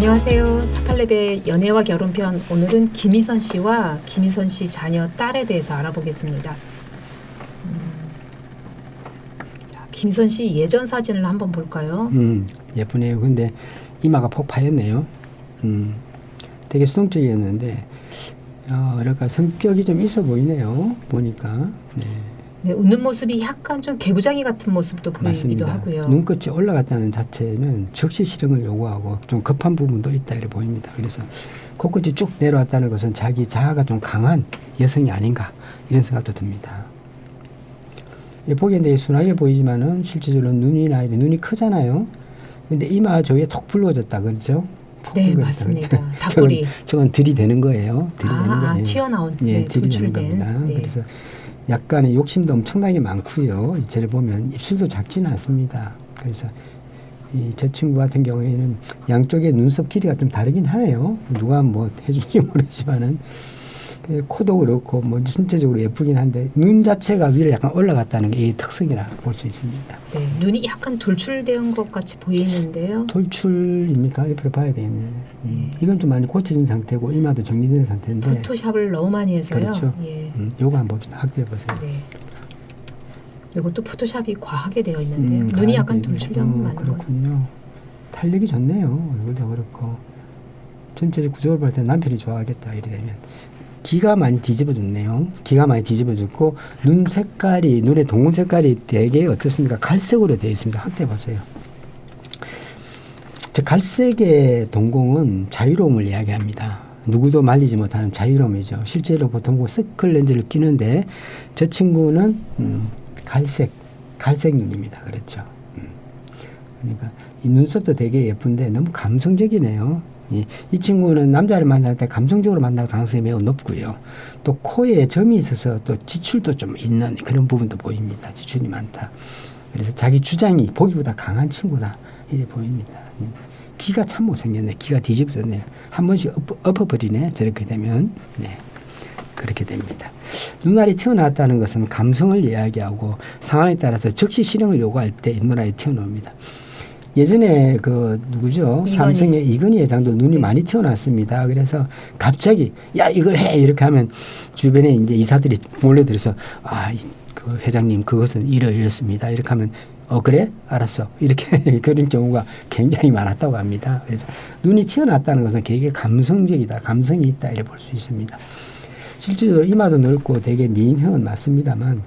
안녕하세요. 사팔랩의 연애와 결혼편 오늘은 김희선 씨와 김희선 씨 자녀 딸에 대해서 알아보겠습니다. 음, 자, 김희선 씨 예전 사진을 한번 볼까요? 음, 예쁘네요. 근데 이마가 폭 파였네요. 음, 되게 수동적이었는데, 어, 뭐랄까, 성격이 좀 있어 보이네요. 보니까. 네, 네, 웃는 모습이 약간 좀 개구장이 같은 모습도 보이기도 맞습니다. 하고요. 눈끝이 올라갔다는 자체는 즉시 실행을 요구하고 좀 급한 부분도 있다 이렇게 보입니다. 그래서 코끝이 쭉 내려왔다는 것은 자기 자아가 좀 강한 여성이 아닌가 이런 생각도 듭니다. 예, 보기엔 되게 순하게 보이지만은 실제적으로 눈이나 이런 눈이 크잖아요. 근데 이마 저기에 톡 붉어졌다 그렇죠? 톡 네. 맞습니다. 닭꼬리. 저건, 저건 들이대는 거예요. 들이대는 아, 아, 거예요. 튀어나온 예, 네, 들이대는. 겁니다. 네. 그래서 약간의 욕심도 엄청나게 많고요. 쟤를 보면 입술도 작지는 않습니다. 그래서 이저 친구 같은 경우에는 양쪽의 눈썹 길이가 좀 다르긴 하네요. 누가 뭐 해준지 모르지만은 그 코도 그렇고 뭐 신체적으로 예쁘긴 한데 눈 자체가 위로 약간 올라갔다는 게 이 특성이라 볼 수 있습니다. 네, 눈이 약간 돌출된 것 같이 보이는데요. 돌출입니까? 옆으로 봐야 되겠네요. 음, 이건 좀 많이 고쳐진 상태고 이마도 정리된 상태인데 포토샵을 너무 많이 해서요. 그렇죠. 예. 음, 요거 한번 봅시다. 확대해 보세요. 네. 이것도 포토샵이 과하게 되어 있는데 요. 음, 눈이 약간 돌출된 있고. 많은 것 그렇군요. 탄력이 좋네요. 얼굴도 그렇고 전체적 구조를 볼 때 남편이 좋아하겠다 이래 되면 귀가 많이 뒤집어졌네요. 귀가 많이 뒤집어졌고 눈 색깔이 눈의 동공 색깔이 되게 어떻습니까? 갈색으로 되어 있습니다. 확대해 보세요. 저 갈색의 동공은 자유로움을 이야기합니다. 누구도 말리지 못하는 자유로움이죠. 실제로 보통 그 서클 렌즈를 끼는데 저 친구는 음, 갈색, 갈색 눈입니다. 그렇죠. 음. 그러니까 이 눈썹도 되게 예쁜데 너무 감성적이네요. 이, 이 친구는 남자를 만날 때 감성적으로 만날 가능성이 매우 높고요. 또 코에 점이 있어서 또 지출도 좀 있는 그런 부분도 보입니다. 지출이 많다. 그래서 자기 주장이 보기보다 강한 친구다. 이래 보입니다. 음. 귀가 참 못생겼네. 귀가 뒤집어졌네요. 한 번씩 엎어, 엎어버리네. 저렇게 되면. 네. 그렇게 됩니다. 눈알이 튀어나왔다는 것은 감성을 이야기하고 상황에 따라서 즉시 실행을 요구할 때이 눈알이 튀어나옵니다. 예전에 그 누구죠? 이건희. 삼성의 이건희 회장도 눈이 네. 많이 튀어나왔습니다. 그래서 갑자기 야 이걸 해 이렇게 하면 주변에 이제 이사들이 몰려들어서 아그 회장님 그것은 이러 이렇습니다. 이렇게 하면 어 그래? 알았어. 이렇게 그런 경우가 굉장히 많았다고 합니다. 그래서 눈이 튀어나왔다는 것은 되게 감성적이다, 감성이 있다. 이래 볼수 있습니다. 실제로 이마도 넓고 되게 미인형은 맞습니다만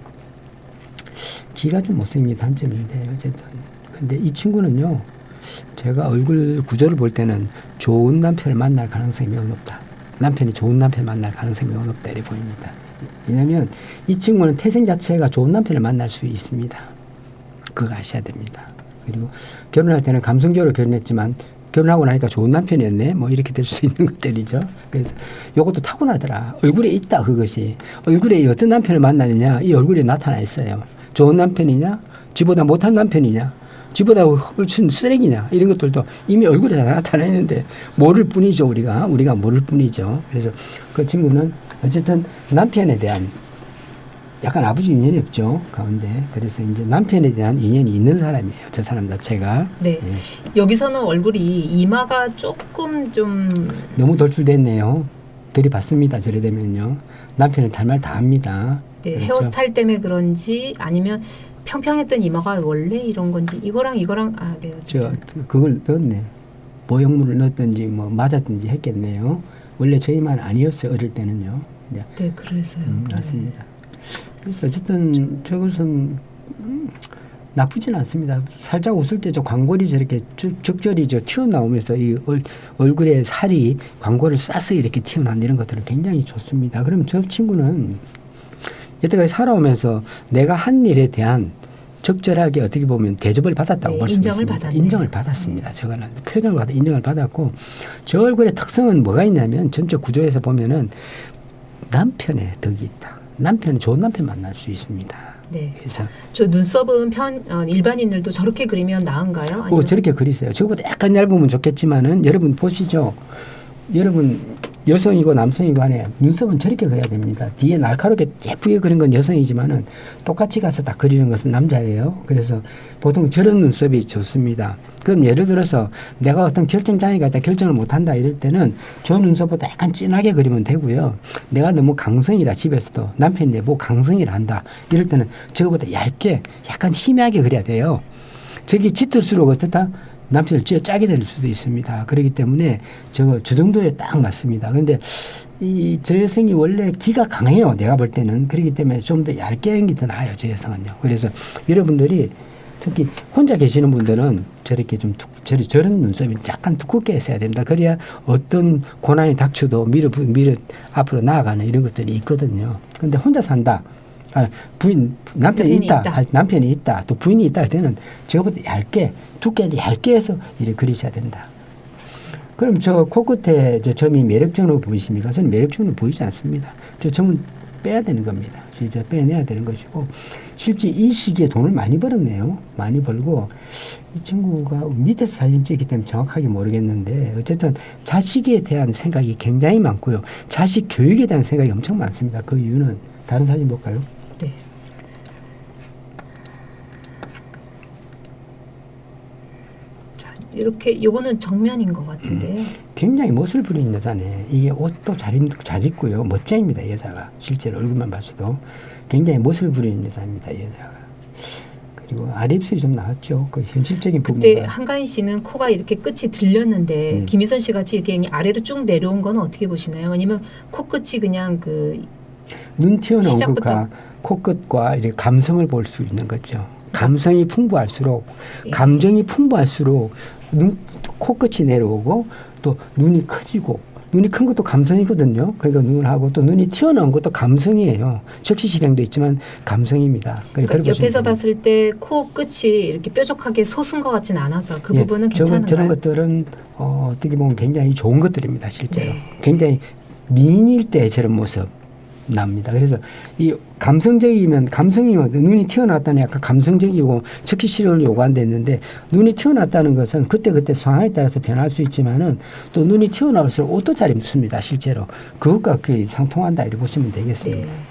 귀가 좀 못생긴 단점인데 어쨌든. 근데 이 친구는요 제가 얼굴 구조를 볼 때는 좋은 남편을 만날 가능성이 매우 높다. 남편이 좋은 남편 만날 가능성이 매우 높다. 이래 보입니다. 왜냐하면 이 친구는 태생 자체가 좋은 남편을 만날 수 있습니다 그거 아셔야 됩니다 그리고 결혼할 때는 감성적으로 결혼했지만 결혼하고 나니까 좋은 남편이었네. 뭐 이렇게 될 수 있는 것들이죠. 그래서 요것도 타고나더라. 얼굴에 있다 그것이. 얼굴에 어떤 남편을 만나느냐 이 얼굴에 나타나 있어요. 좋은 남편이냐, 지보다 못한 남편이냐, 지보다 훨씬 쓰레기냐 이런 것들도 이미 얼굴에 다 나타나 있는데 모를 뿐이죠 우리가 우리가 모를 뿐이죠. 그래서 그 친구는 어쨌든 남편에 대한 약간 아버지 인연이 없죠 가운데 그래서 이제 남편에 대한 인연이 있는 사람이에요 저 사람 자체가 네. 예. 여기서는 얼굴이 이마가 조금 좀 너무 돌출됐네요. 들이받습니다. 저래 되면요. 남편은 할말다 합니다. 네, 그렇죠. 헤어스타일 때문에 그런지 아니면 평평했던 이마가 원래 이런 건지 이거랑 이거랑 아, 네. 저. 그걸 넣었네. 보형물을 넣었든지 뭐 맞았든지 했겠네요. 원래 저희만 아니었어요. 어릴 때는요. 네, 네, 그래서요. 음, 맞습니다. 그래서 어쨌든 저것은 음, 나쁘진 않습니다. 살짝 웃을 때 저 광골이 저렇게 적- 적절히 저 튀어나오면서 이 얼, 얼굴에 살이 광골을 싸서 이렇게 튀어나온 이런 것들은 굉장히 좋습니다. 그럼 저 친구는 여태까지 살아오면서 내가 한 일에 대한 적절하게 어떻게 보면 대접을 받았다고 네, 볼수 인정을 있습니다. 인정을 받았습니다. 저거는 표정을 받아 인정을 받았고 저 얼굴의 특성은 뭐가 있냐면 전적 구조에서 보면은 남편의 덕이 있다. 남편은 좋은 남편 만날 수 있습니다. 네. 그래서 저 눈썹은 편 어, 일반인들도 저렇게 그리면 나은가요? 어, 아니면 저렇게 그리세요. 저거보다 약간 얇으면 좋겠지만은 여러분 보시죠. 여러분 여성이고 남성이고 간에 눈썹은 저렇게 그려야 됩니다. 뒤에 날카롭게 예쁘게 그린 건 여성이지만은 똑같이 가서 다 그리는 것은 남자예요. 그래서 보통 저런 눈썹이 좋습니다. 그럼 예를 들어서 내가 어떤 결정장애가 있다 결정을 못한다 이럴 때는 저 눈썹보다 약간 진하게 그리면 되고요. 내가 너무 강성이다 집에서도 남편이 내보고 강성이라 한다 이럴 때는 저거보다 얇게 약간 희미하게 그려야 돼요. 저기 짙을수록 어떻다? 남편을 쥐어 짜게 될 수도 있습니다. 그렇기 때문에 저거 저 정도에 딱 맞습니다. 그런데 이 저 여성이 원래 기가 강해요. 내가 볼 때는 그렇기 때문에 좀 더 얇게 게더 나아요. 저 여성은요. 그래서 여러분들이 특히 혼자 계시는 분들은 저렇게 좀 두, 저리 저런 눈썹이 약간 두껍게 했어야 됩니다. 그래야 어떤 고난이 닥쳐도 미래 미래 앞으로 나아가는 이런 것들이 있거든요. 근데 혼자 산다. 아, 부인 남편이 남편이 있다, 있다. 아, 남편이 있다, 또 부인이 있다 할 때는 저거보다 얇게 두께를 얇게 해서 이렇게 그리셔야 된다. 그럼 저 코끝에 저 점이 매력적으로 보이십니까? 저는 매력적으로 보이지 않습니다. 저 점은 빼야 되는 겁니다. 진짜 빼내야 되는 것이고 실제 이 시기에 돈을 많이 벌었네요. 많이 벌고 이 친구가 밑에서 사진 찍기 때문에 정확하게 모르겠는데 어쨌든 자식에 대한 생각이 굉장히 많고요. 자식 교육에 대한 생각이 엄청 많습니다. 그 이유는 다른 사진 볼까요? 네. 자, 이렇게 요거는 정면인 것 같은데요. 굉장히 멋을 부리는 여자네. 이게 옷도 잘 입고 잘 입고요. 멋쟁입니다, 이 여자가. 실제로 얼굴만 봤어도 굉장히 멋을 부리는 여자입니다, 이 여자가. 그리고 아랫입술이 좀 나왔죠. 그 현실적인 그때 부분과. 한가인 씨는 코가 이렇게 끝이 들렸는데 음. 김희선 씨 같이 이렇게 아래로 쭉 내려온 건 어떻게 보시나요? 아니면 코 끝이 그냥 그 눈 튀어나온 것과 코끝과 이렇게 감성을 볼 수 있는 거죠. 감성이 풍부할수록 예. 감정이 풍부할수록 눈 코끝이 내려오고 또 눈이 커지고 눈이 큰 것도 감성이거든요. 그러니까 눈을 하고 또 눈이 튀어나온 것도 감성이에요. 적시 실행도 있지만 감성입니다. 그러니까 그렇게 옆에서 봤을 때 코 끝이 이렇게 뾰족하게 솟은 것 같진 않아서 그 예, 부분은 괜찮은가요? 저런 것들은 어, 어떻게 보면 굉장히 좋은 것들입니다. 실제로 네. 굉장히 미인일 때 저런 모습 납니다. 그래서 이 감성적이면 감성이면 눈이 튀어나왔다는 약간 감성적이고 즉시 치료를 요구한다는데 눈이 튀어나왔다는 것은 그때 그때 상황에 따라서 변할 수 있지만은 또 눈이 튀어나올수록 옷도 잘 입습니다. 실제로 그것과 그 상통한다 이렇게 보시면 되겠습니다. 네.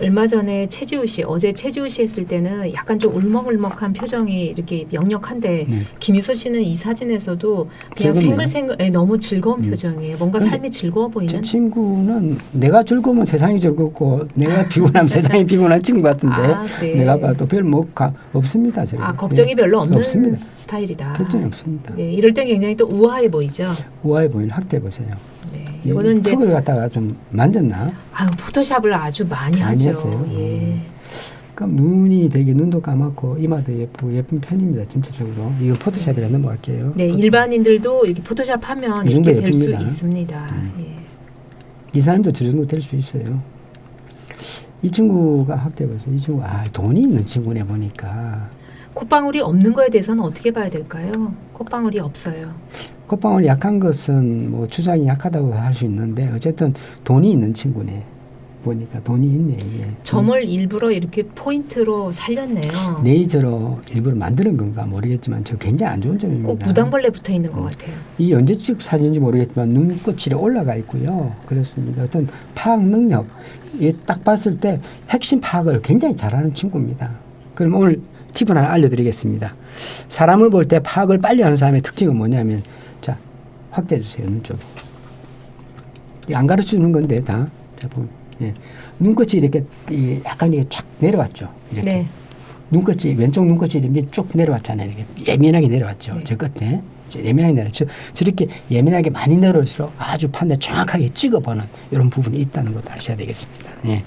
얼마 전에 최지우 씨 어제 최지우 씨 했을 때는 약간 좀 울먹울먹한 표정이 이렇게 역력한데 네. 김희선 씨는 이 사진에서도 그냥 즐겁네요. 생글생글 예, 너무 즐거운 음. 표정이에요. 뭔가 삶이 즐거워 저 보이는. 친구는 내가 즐거우면 세상이 즐겁고 내가 피곤하면 세상이 피곤한 친구 같은데 아, 네. 내가 봐도 별뭐 없습니다. 저는. 아 걱정이 별로 없는 없습니다. 스타일이다. 걱정이 없습니다. 네, 이럴 땐 굉장히 또 우아해 보이죠. 우아해 보이는 학대 보세요. 네, 이 이거는 이제 턱을 갖다가 좀 만졌나? 아유 포토샵을 아주 많이 하죠. 예. 그럼 눈이 되게 눈도 까맣고 이마도 예쁘고 예쁜 편입니다. 전체적으로. 이건 포토샵이라 넘어갈게요. 네, 일반인들도 이렇게 포토샵 하면 이 이렇게 될 수. 있습니다. 음. 예. 이 사람도 저 정도 될 수 있어요. 이 친구가 보세요. 이 친구 아 돈이 있는 친구네 보니까 콧방울이 없는 거에 대해서는 어떻게 봐야 될까요? 콧방울이 없어요. 콧방울 약한 것은 뭐 주장이 약하다고 할 수 있는데 어쨌든 돈이 있는 친구네. 보니까 돈이 있네 이게. 점을 일부러 이렇게 포인트로 살렸네요. 네이저로 일부러 만드는 건가 모르겠지만 저 굉장히 안 좋은 점입니다. 꼭 무당벌레 붙어 있는 음. 것 같아요. 이 언제 찍 사진인지 모르겠지만 눈끝이 올라가 있고요. 그렇습니다. 어떤 파악 능력, 이딱 봤을 때 핵심 파악을 굉장히 잘하는 친구입니다. 그럼 오늘 팁을 하나 알려드리겠습니다. 사람을 볼 때 파악을 빨리 하는 사람의 특징은 뭐냐면, 자, 확대해 주세요, 눈 쪽. 이안 가르쳐 주는 건데, 다. 자, 보면, 예. 눈끝이 이렇게, 이 약간 이게 촥 내려왔죠. 이렇게. 네. 눈끝이 왼쪽 눈끝이 이렇게 쭉 내려왔잖아요. 이렇게 예민하게 내려왔죠. 네. 저 끝에 예민하게 내려왔죠. 저렇게 예민하게 많이 내려올수록 아주 판단 정확하게 찍어보는 이런 부분이 있다는 것도 아셔야 되겠습니다. 예.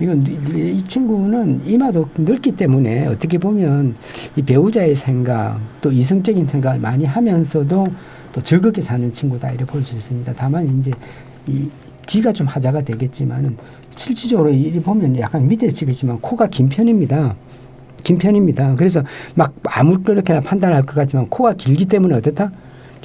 이건 이- 친구는 이마도 넓기 때문에 어떻게 보면 이 배우자의 생각 또 이성적인 생각을 많이 하면서도 또 즐겁게 사는 친구다 이렇게 볼 수 있습니다. 다만 이제 이 귀가 좀 하자가 되겠지만은 실질적으로 이 보면 약간 밑에 찍었지만 코가 긴 편입니다. 긴 편입니다. 그래서 막 아무렇게나 판단할 것 같지만 코가 길기 때문에 어떻다?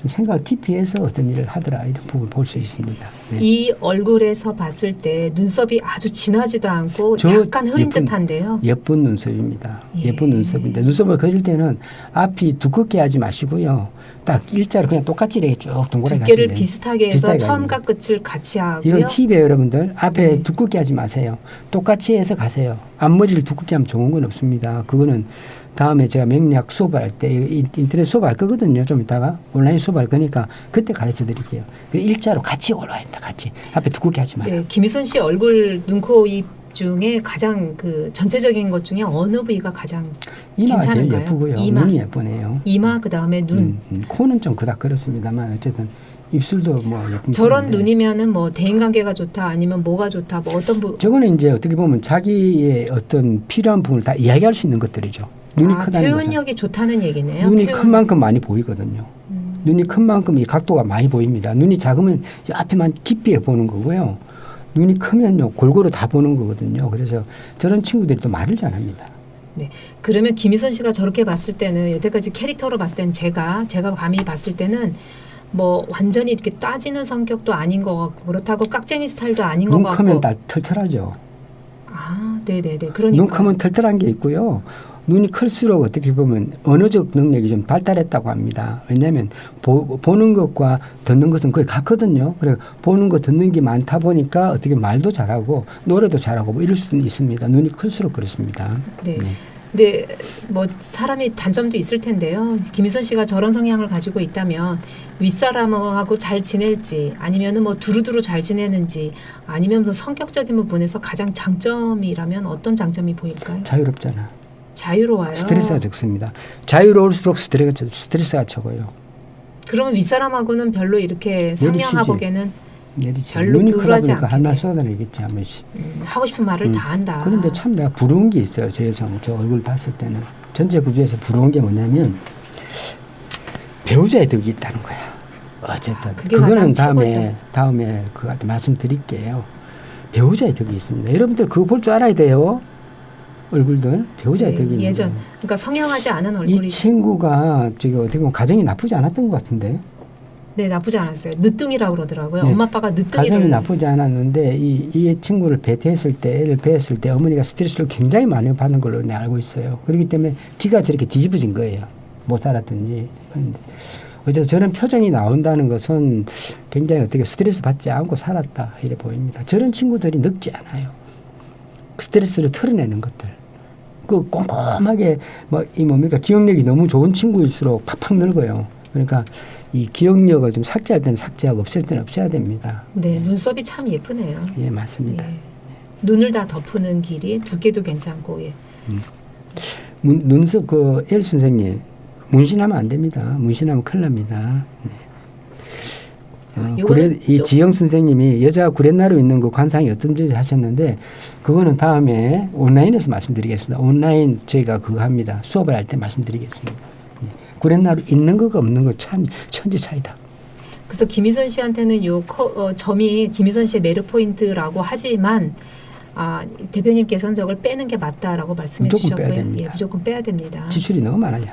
좀 생각 깊이 해서 어떤 일을 하더라 이런 부분을 볼 수 있습니다. 네. 이 얼굴에서 봤을 때 눈썹이 아주 진하지도 않고 저 약간 흐린 예쁜- 듯한데요. 예쁜 눈썹입니다. 예. 예. 쁜 눈썹인데 눈썹을 그릴 때는 앞이 두껍게 하지 마시고요. 딱 일자로 그냥 똑같이 이렇게 쭉 동그랗게 두께를 하시면. 비슷하게 해서 비슷하게 처음과 끝을 같이 하고요. 이건 팁이에요, 여러분들. 앞에 네. 두껍게 하지 마세요. 똑같이 해서 가세요. 앞머리를 두껍게 하면 좋은 건 없습니다. 그거는 다음에 제가 맥락 수업할 때 인- 인터넷 수업할 거거든요. 좀 이따가 온라인 수업할 거니까 그때 가르쳐 드릴게요. 그 일자로 같이 올라야 된다. 같이 앞에 두껍게 하지 마요. 네, 김희선 씨 얼굴 눈, 코, 입 중에 가장 그 전체적인 것 중에 어느 부위가 가장 이마가 제일 괜찮은가요? 예쁘고요. 이마. 눈이 예쁘네요. 이마 그 다음에 눈 음, 음. 코는 좀 그닥 그렇습니다만 어쨌든 입술도 뭐 예쁜 저런 편인데. 눈이면은 뭐 대인 관계가 좋다 아니면 뭐가 좋다 뭐 어떤 부 저거는 이제 어떻게 보면 자기의 어떤 필요한 부분을 다 이야기할 수 있는 것들이죠. 눈이 아, 크다는 것은 표현력이 좋다는 얘기네요. 눈이 표현- 큰 만큼 많이 보이거든요. 음. 눈이 큰 만큼 이 각도가 많이 보입니다. 눈이 작으면 이 앞에만 깊게 보는 거고요. 눈이 크면요 골고루 다 보는 거거든요. 그래서 저런 친구들이 또 말을 잘합니다. 그러면 김희선 씨가 저렇게 봤을 때는 여태까지 캐릭터로 봤을 때는 제가 제가 감히 봤을 때는 뭐 완전히 이렇게 따지는 성격도 아닌 것 같고 그렇다고 깍쟁이 스타일도 아닌 것눈 같고 크면 다 털털하죠. 아 네 네 네 그러니까 눈 크면 털털한 게 있고요. 눈이 클수록 어떻게 보면 언어적 능력이 좀 발달했다고 합니다. 왜냐하면 보, 보는 것과 듣는 것은 거의 같거든요. 그래 보는 거 듣는 게 많다 보니까 어떻게 말도 잘하고 노래도 잘하고 뭐 이럴 수는 있습니다. 눈이 클수록 그렇습니다. 네. 네. 근데 뭐 사람이 단점도 있을 텐데요. 김희선 씨가 저런 성향을 가지고 있다면 윗사람하고 잘 지낼지 아니면은 뭐 두루두루 잘 지내는지 아니면 성격적인 부분에서 가장 장점이라면 어떤 장점이 보일까요? 자유롭잖아. 자유로워요. 스트레스가 적습니다. 자유로울수록 스트레스가, 스트레스가 적어요. 그러면 윗사람하고는 별로 이렇게. 별로 눈이 크다 보니까 할말 않겠네. 쏟아내겠지 한 번씩. 음, 하고 싶은 말을 음, 다 한다. 그런데 참 내가 부러운 게 있어요. 저 여성 저 얼굴 봤을 때는 전체 구조에서 부러운 게 뭐냐면 배우자의 덕이 있다는 거야. 어쨌든 그게 그거는 다음에 최고죠. 다음에 그한테 말씀드릴게요. 배우자의 덕이 있습니다. 여러분들 그거 볼 줄 알아야 돼요. 얼굴들 배우자의 네, 있는 예전. 그러니까 성형하지 않은 이 얼굴이 친구가 지금 어떻게 보면 가정이 나쁘지 않았던 것 같은데 네 나쁘지 않았어요. 늦둥이라고 그러더라고요. 네. 엄마 아빠가 가정이 늦둥이를 나쁘지 않았는데 이, 이 친구를 배태했을 때 애를 배했을 때 어머니가 스트레스를 굉장히 많이 받는 걸로 내가 알고 있어요. 그렇기 때문에 귀가 저렇게 뒤집어진 거예요. 못 살았든지. 어쨌든 저런 표정이 나온다는 것은 굉장히 어떻게 스트레스 받지 않고 살았다 이래 보입니다. 저런 친구들이 늙지 않아요. 스트레스를 털어내는 것들. 그 꼼꼼하게 뭐 이 뭡니까 기억력이 너무 좋은 친구일수록 팍팍 늙어요. 그러니까 이 기억력을 좀 삭제할 때는 삭제하고 없앨 때는 없애야 됩니다. 네 눈썹이 참 예쁘네요. 예, 맞습니다. 예. 눈을 다 덮는 길이 두께도 괜찮고 예. 문, 눈썹 그 엘 선생님 문신하면 안 됩니다. 문신하면 큰일 납니다. 네. 어, 구레, 이 좀- 지영 선생님이 여자 구렛나루 있는 그 관상이 어떤지 하셨는데 그거는 다음에 온라인에서 말씀드리겠습니다. 온라인 저희가 그거 합니다. 수업을 할 때 말씀드리겠습니다. 네. 구렛나루 있는 거가 없는 거 참 천지 차이다. 그래서 김희선 씨한테는 요 커, 어, 점이 김희선 씨의 매력 포인트라고 하지만 아, 대표님께서는 저걸 빼는 게 맞다라고 말씀해 무조건 빼야 주셨고요. 됩니다. 예, 무조건 빼야 됩니다. 지출이 너무 많아요.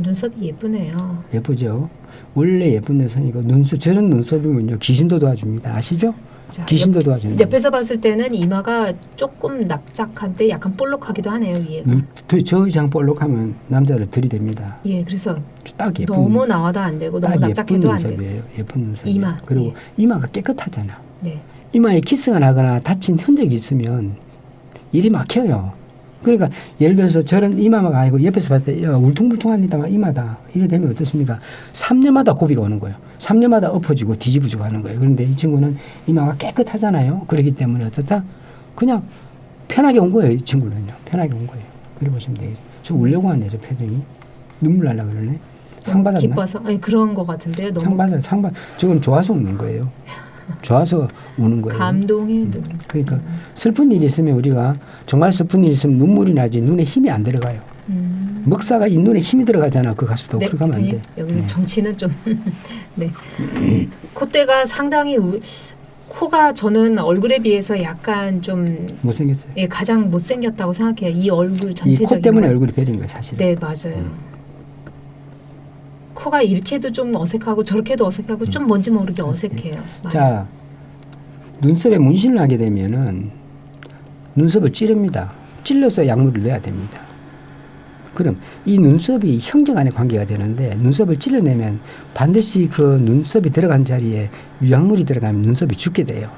눈썹이 예쁘네요. 예쁘죠? 원래 예쁜 여성이고 눈썹 저런 눈썹이면요 귀신도 도와줍니다. 아시죠? 자, 귀신도 옆, 도와줍니다. 옆에서 봤을 때는 이마가 조금 납작한데 약간 볼록하기도 하네요 위에가. 음, 더, 저 이상 볼록하면 남자를 들이댑니다. 예, 그래서 딱 예쁜 너무 나와도 안 되고 너무 납작해도 안. 눈썹이에요. 예쁜 눈썹. 이마, 그리고 예. 이마가 깨끗하잖아. 네. 이마에 키스가 나거나 다친 흔적이 있으면 일이 막혀요. 그러니까 예를 들어서 저런 이마가 아니고 옆에서 봤을 때 야, 울퉁불퉁합니다. 이마다. 이래 되면 어떻습니까? 3년마다 고비가 오는 거예요. 3년마다 엎어지고 뒤집어지고 하는 거예요. 그런데 이 친구는 이마가 깨끗하잖아요. 그렇기 때문에 어떻다? 그냥 편하게 온 거예요. 이 친구는요. 편하게 온 거예요. 그래 보시면 되겠죠. 저 울려고 하네, 저 표정이. 눈물 날라 그러네. 상 받았나? 기뻐서 아니 그런 것 같은데요. 상 너무 받아, 상 받. 저건 좋아서 우는 거예요. 좋아서 우는 거예요. 감동의 음. 눈. 그러니까 슬픈 일이 있으면 우리가 정말 슬픈 일이 있으면 눈물이 나지 눈에 힘이 안 들어가요. 음. 먹사가 이 눈에 힘이 들어가잖아. 그 가수도 네, 그렇게 하면 안 돼. 대표님, 여기서 네. 정치는 좀 네. 콧대가 상당히 우, 코가 저는 얼굴에 비해서 약간 좀 못생겼어요. 예, 가장 못생겼다고 생각해요. 이 얼굴 이 전체적인 코 때문에 거. 얼굴이 베린 거예요, 사실. 네, 맞아요. 음. 코가 이렇게도 좀 어색하고 저렇게도 어색하고 좀 뭔지 모르게 어색해요. 음. 자 눈썹에 문신을 하게 되면은 눈썹을 찌릅니다. 찔러서 약물을 넣어야 됩니다. 그럼 이 눈썹이 형제 간의 관계가 되는데 눈썹을 찔러내면 반드시 그 눈썹이 들어간 자리에 유약물이 들어가면 눈썹이 죽게 돼요.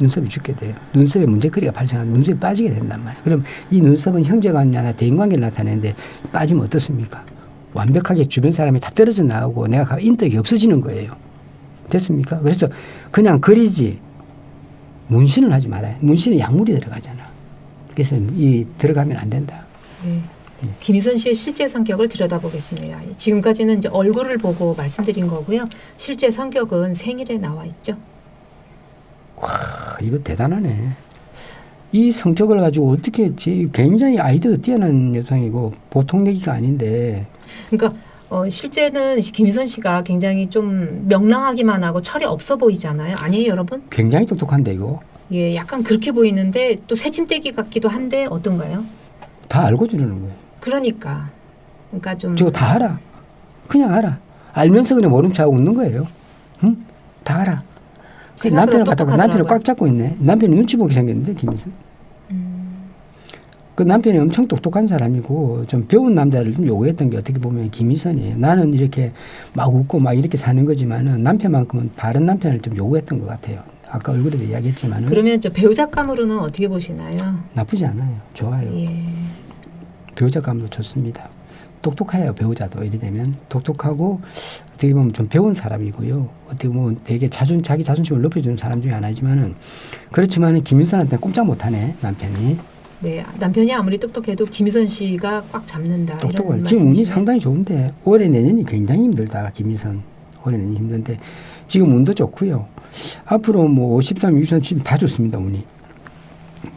눈썹이 죽게 돼요. 눈썹에 문제거리가 발생하면 눈썹이 빠지게 된단 말이에요. 그럼 이 눈썹은 형제 관계나 대인 관계를 나타내는데 빠지면 어떻습니까? 완벽하게 주변 사람이 다 떨어져 나오고 내가 가- 인덕이 없어지는 거예요. 됐습니까? 그래서 그냥 그리지 문신을 하지 말아요. 문신에 약물이 들어가잖아. 그래서 이 들어가면 안 된다. 네. 김희선 씨의 실제 성격을 들여다보겠습니다. 지금까지는 이제 얼굴을 보고 말씀드린 거고요. 실제 성격은 생일에 나와 있죠. 아, 이거 대단하네. 이 성격을 가지고 어떻게 했지? 굉장히 아이디어 뛰어난 여성이고 보통 얘기가 아닌데 그러니까 어, 실제는 김희선 씨가 굉장히 좀 명랑하기만 하고 철이 없어 보이잖아요. 아니에요, 여러분? 굉장히 똑똑한데 이거 예, 약간 그렇게 보이는데 또 새침대기 같기도 한데 어떤가요? 다 알고 주는 거예요. 그러니까, 그러니까 좀 저거 다 알아. 그냥 알아. 알면서 그냥 모른 척하고 웃는 거예요. 응? 다 알아. 그 남편을 갖다가 남편을. 꽉 잡고 있네. 남편이 눈치 보게 생겼는데 김희선. 음, 그 남편이 엄청 똑똑한 사람이고 좀 배운 남자를 좀 요구했던 게 어떻게 보면 김희선이에요. 나는 이렇게 막 웃고 막 이렇게 사는 거지만은 남편만큼은 바른 남편을 좀 요구했던 것 같아요. 아까 얼굴에도 이야기했지만은 그러면 저 배우작감으로는 어떻게 보시나요? 나쁘지 않아요. 좋아요. 예. 배우자감도 좋습니다. 똑똑해요 배우자도 이래 되면 똑똑하고 어떻게 보면 좀 배운 사람이고요. 어떻게 보면 되게 자존 자기 자존심을 높여주는 사람 중에 하나지만은 그렇지만은 김윤선한테 꼼짝 못하네 남편이 네, 남편이 아무리 똑똑해도 김희선 씨가 꽉 잡는다 똑똑해. 이런 지금 운이 말씀이시네요. 상당히 좋은데 올해 내년이 굉장히 힘들다 김희선 올해 내년 힘든데 지금 운도 좋고요. 앞으로 뭐 53, 63, 지금 다 좋습니다 운이.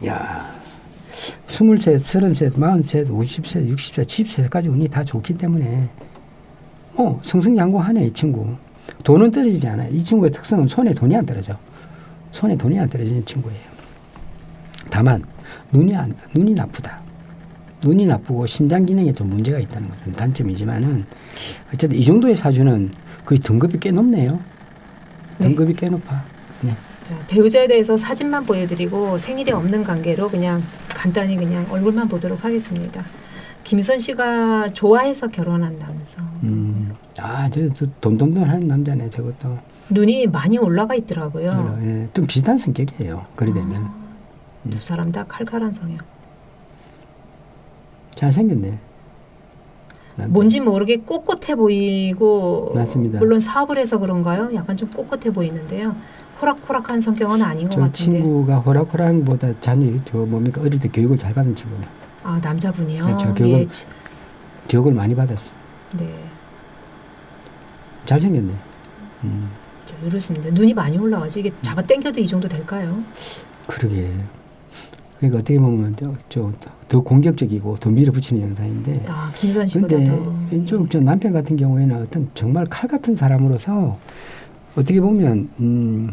야. 스물셋, 서른셋, 마흔셋, 오십셋, 육십셋, 칠십셋까지 운이 다 좋기 때문에 어 승승장구하네 이 친구. 돈은 떨어지지 않아요. 이 친구의 특성은 손에 돈이 안 떨어져. 손에 돈이 안 떨어지는 친구예요. 다만 눈이 안 눈이 나쁘다. 눈이 나쁘고 심장 기능에 좀 문제가 있다는 것은 단점이지만은 어쨌든 이 정도의 사주는 거의 등급이 꽤 높네요. 네. 등급이 꽤 높아. 네. 자, 배우자에 대해서 사진만 보여드리고 생일이 없는 관계로 그냥 간단히 그냥 얼굴만 보도록 하겠습니다. 김선 씨가 좋아해서 결혼한 남성. 음. 아, 저, 저 돈돈돈 하는 남자네, 저것도. 눈이 많이 올라가 있더라고요. 별로, 예, 좀 비슷한 성격이에요. 그리 되면. 아, 두 사람 다 칼칼한 성향. 잘생겼네. 뭔지 모르게 꼿꼿해 보이고 맞습니다. 물론 사업을 해서 그런가요? 약간 좀 꼿꼿해 보이는데요. 호락호락한 성격은 아닌 것저 같은데. 친구가 호락호락보다 자녀, 저 뭡니까, 어릴 때 교육을 잘 받은 친구네. 아 남자분이요. 네, 저 교육을- 예, 치- 교육을 많이 받았어. 네. 잘생겼네. 음, 저 이렇습니다. 눈이 많이 올라가지 이게 잡아 당겨도 이 정도 될까요? 그러게. 그러니까 어떻게 보면 저, 저, 더 공격적이고 더 밀어붙이는 영상인데. 아 김선 씨보다 근데 더. 왼쪽 저 남편 같은 경우에는 어떤 정말 칼 같은 사람으로서 어떻게 보면 음,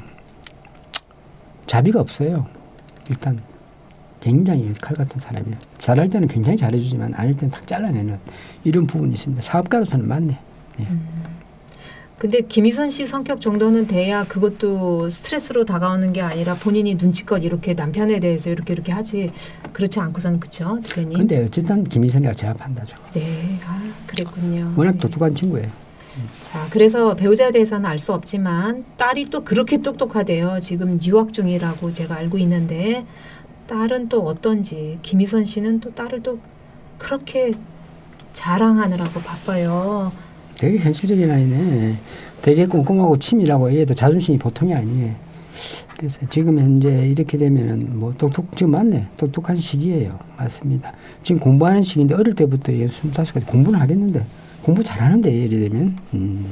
자비가 없어요. 일단 굉장히 칼 같은 사람이에요. 잘할 때는 굉장히 잘해주지만 아닐 때는 탁 잘라내는 이런 부분이 있습니다. 사업가로서는 맞네. 근데 김희선 씨 성격 정도는 돼야 그것도 스트레스로 다가오는 게 아니라 본인이 눈치껏 이렇게 남편에 대해서 이렇게 이렇게 하지 그렇지 않고선 그쵸 대표님? 근데 어쨌든 김희선이가 제압한다 저거. 네, 아 그랬군요. 워낙 네. 똑똑한 친구예요. 자, 그래서 배우자에 대해서는 알 수 없지만 딸이 또 그렇게 똑똑하대요. 지금 유학 중이라고 제가 알고 있는데 딸은 또 어떤지 김희선 씨는 또 딸을 또 그렇게 자랑하느라고 바빠요. 되게 현실적인 아이네. 되게 꼼꼼하고 치밀하고 얘도 자존심이 보통이 아니네. 그래서 지금 현재 이렇게 되면은 뭐 똑똑 지금 맞네. 똑똑한 시기예요. 맞습니다. 지금 공부하는 시기인데 어릴 때부터 얘 스물다섯 까지 공부는 하겠는데 공부 잘하는데 이래 되면 음.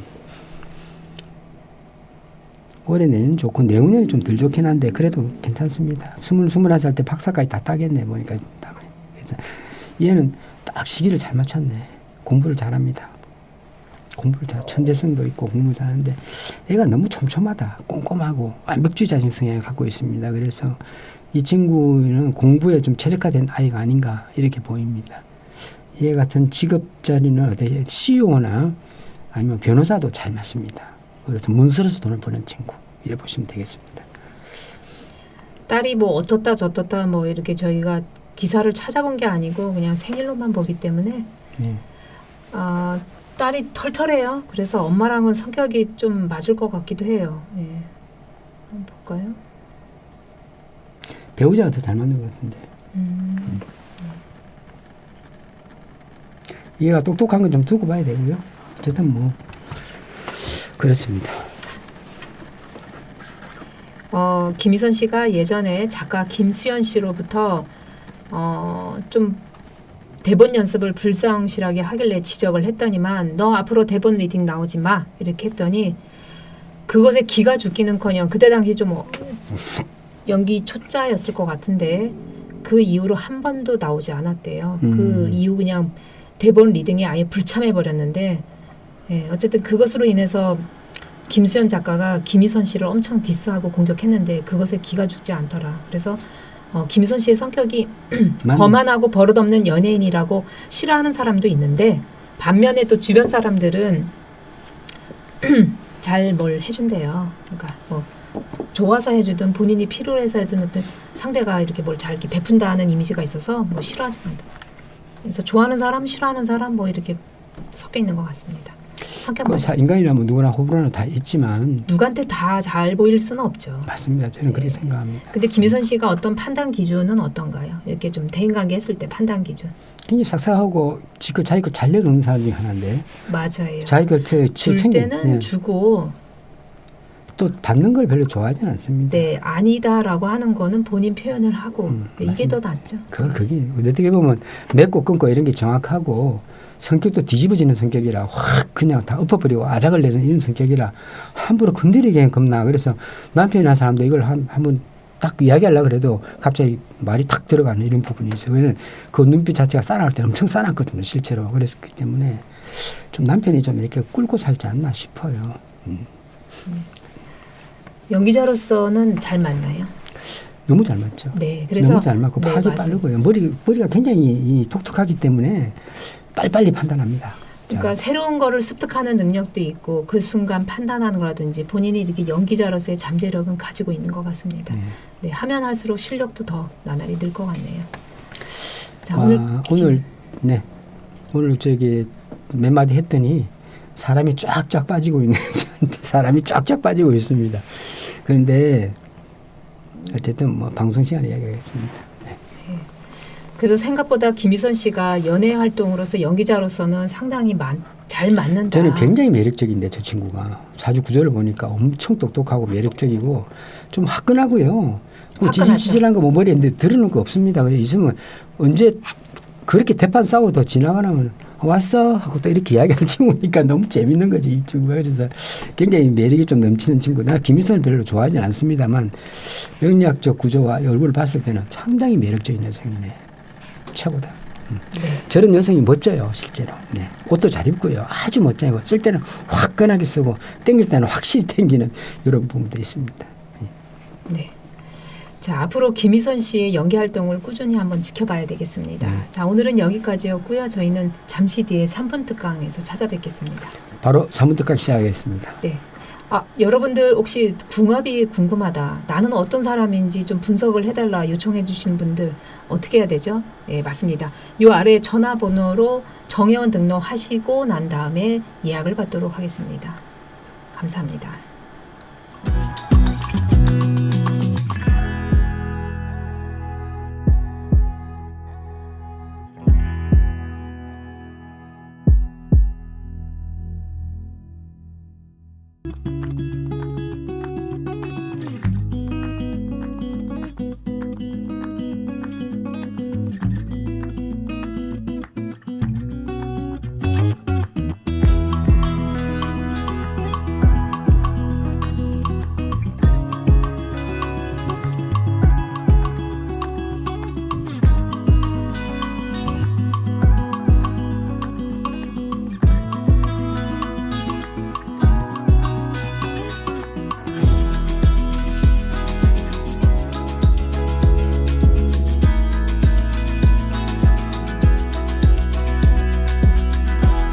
올해 내년 좋고 내후년이 좀 덜 좋긴 한데 그래도 괜찮습니다. 스물 스물한 살 때 박사까지 다 따겠네 보니까 다음에 그래서 얘는 딱 시기를 잘 맞췄네. 공부를 잘합니다. 공부를 잘 천재성도 있고 공부 잘하는데 얘가 너무 촘촘하다 꼼꼼하고 완벽주의 자식 성향을 갖고 있습니다 그래서 이 친구는 공부에 좀 최적화된 아이가 아닌가 이렇게 보입니다 얘 같은 직업 자리는 어디 CEO나 아니면 변호사도 잘 맞습니다. 그래서 문서로서 돈을 버는 친구 이래 보시면 되겠습니다. 딸이 뭐 어떻다 저떻다 뭐 이렇게 저희가 기사를 찾아본 게 아니고 그냥 생일로만 보기 때문에 네. 아 딸이 털털해요. 그래서 엄마랑은 성격이 좀 맞을 것 같기도 해요. 예. 한번 볼까요? 배우자가 더 잘 맞는 것 같은데 음. 얘가 똑똑한 건 좀 두고 봐야 되고요. 어쨌든 뭐 그렇습니다. 어, 김희선 씨가 예전에 작가 김수연 씨로부터 어, 좀 대본 연습을 불성실하게 하길래 지적을 했더니만 너 앞으로 대본 리딩 나오지 마 이렇게 했더니 그것에 기가 죽기는커녕 그때 당시 좀 어, 연기 초짜였을 것 같은데 그 이후로 한 번도 나오지 않았대요. 그 음. 이후 그냥 대본 리딩이 아예 불참해 버렸는데 예, 어쨌든 그것으로 인해서 김수현 작가가 김희선 씨를 엄청 디스하고 공격했는데 그것에 기가 죽지 않더라. 그래서 어, 김희선 씨의 성격이. 거만하고 버릇없는 연예인이라고 싫어하는 사람도 있는데 반면에 또 주변 사람들은 잘 뭘 해준대요. 그러니까 뭐 좋아서 해주든 본인이 필요해서 해주든 상대가 이렇게 뭘 잘 베푼다는 이미지가 있어서 뭐 싫어하지 않는다. 그래서 좋아하는 사람, 싫어하는 사람 뭐 이렇게 섞여 있는 것 같습니다. 성격 그 인간이라면 누구나 호불호는 다 있지만 누구한테 다 잘 보일 수는 없죠. 맞습니다. 저는 그렇게 네. 생각합니다. 근데 김희선 씨가 어떤 판단 기준은 어떤가요? 이렇게 좀 대인관계 했을 때 판단 기준. 굉장히 싹싹하고 지그 자기 거잘 내놓는 사람 중에 하나인데 맞아요. 자기 걸줄 때는 주고 또 받는 걸 별로 좋아하지 않습니다. 네 아니다라고 하는 거는 본인 표현을 하고 음, 네, 이게 더. 낫죠. 그 그게 어떻게 보면 맺고 끊고 이런 게 정확하고 성격도 뒤집어지는 성격이라 확 그냥 다 엎어버리고 아작을 내는 이런 성격이라 함부로 건드리기엔 겁나 그래서 남편이나 사람도 이걸 한, 한번 딱 이야기하려고 그래도 갑자기 말이 탁 들어가는 이런 부분이 있어요. 왜냐면 그 눈빛 자체가 싸나울 때 엄청 싸놨거든요, 실제로. 그랬기 때문에 좀 남편이 좀 이렇게 꿀고 살지 않나 싶어요. 음. 연기자로서는 잘 맞나요? 너무 잘 맞죠. 네, 그래서 너무 잘 맞고 네, 파도 맞습니다. 빠르고요. 머리 머리가 굉장히 이 독특하기 때문에 빨리빨리 판단합니다. 그러니까 새로운 거를 습득하는 능력도 있고 그 순간 판단하는 거라든지 본인이 이렇게 연기자로서의 잠재력은 가지고 있는 것 같습니다. 네. 네, 하면 할수록 실력도 더 나날이 늘 것 같네요. 자 아, 오늘 오늘 네 오늘 저기 몇 마디 했더니 사람이 쫙쫙 빠지고 있는 사람이 쫙쫙 빠지고 있습니다. 그런데 어쨌든 뭐 방송 시간에 이야기하겠습니다. 그래서 생각보다 김희선 씨가 연예 활동으로서 연기자로서는 상당히 많, 잘 맞는다. 저는 굉장히 매력적인데 저 친구가 사주 구조를 보니까 엄청 똑똑하고 매력적이고 좀 화끈하고요. 그 화끈하죠. 지질지질한 거 뭐 머리에 들어놓은 거 없습니다. 그래 있으면 언제 그렇게 대판 싸우고 더 지나가나면 왔어 하고 또 이렇게 이야기하는 친구니까 너무 재밌는 거지 이 친구가 그래서 굉장히 매력이 좀 넘치는 친구. 나 김희선을 별로 좋아하지는 않습니다만 명리학적 구조와 얼굴을 봤을 때는 상당히 매력적인 여성이네. 최고다. 네. 저런 여성이 멋져요, 실제로. 네. 옷도 잘 입고요. 아주 멋져요. 쓸 때는 화끈하게 쓰고, 땡길 때는 확실히 땡기는 이런 부분도 있습니다. 네. 자 앞으로 김희선 씨의 연기 활동을 꾸준히 한번 지켜봐야 되겠습니다. 네. 자 오늘은 여기까지였고요. 저희는 잠시 뒤에 3분 특강에서 찾아뵙겠습니다. 바로 사문특강 시작하겠습니다. 네. 아 여러분들 혹시 궁합이 궁금하다. 나는 어떤 사람인지 좀 분석을 해달라 요청해 주시는 분들 어떻게 해야 되죠? 네 맞습니다. 요 아래 전화번호로 정회원 등록하시고 난 다음에 예약을 받도록 하겠습니다. 감사합니다.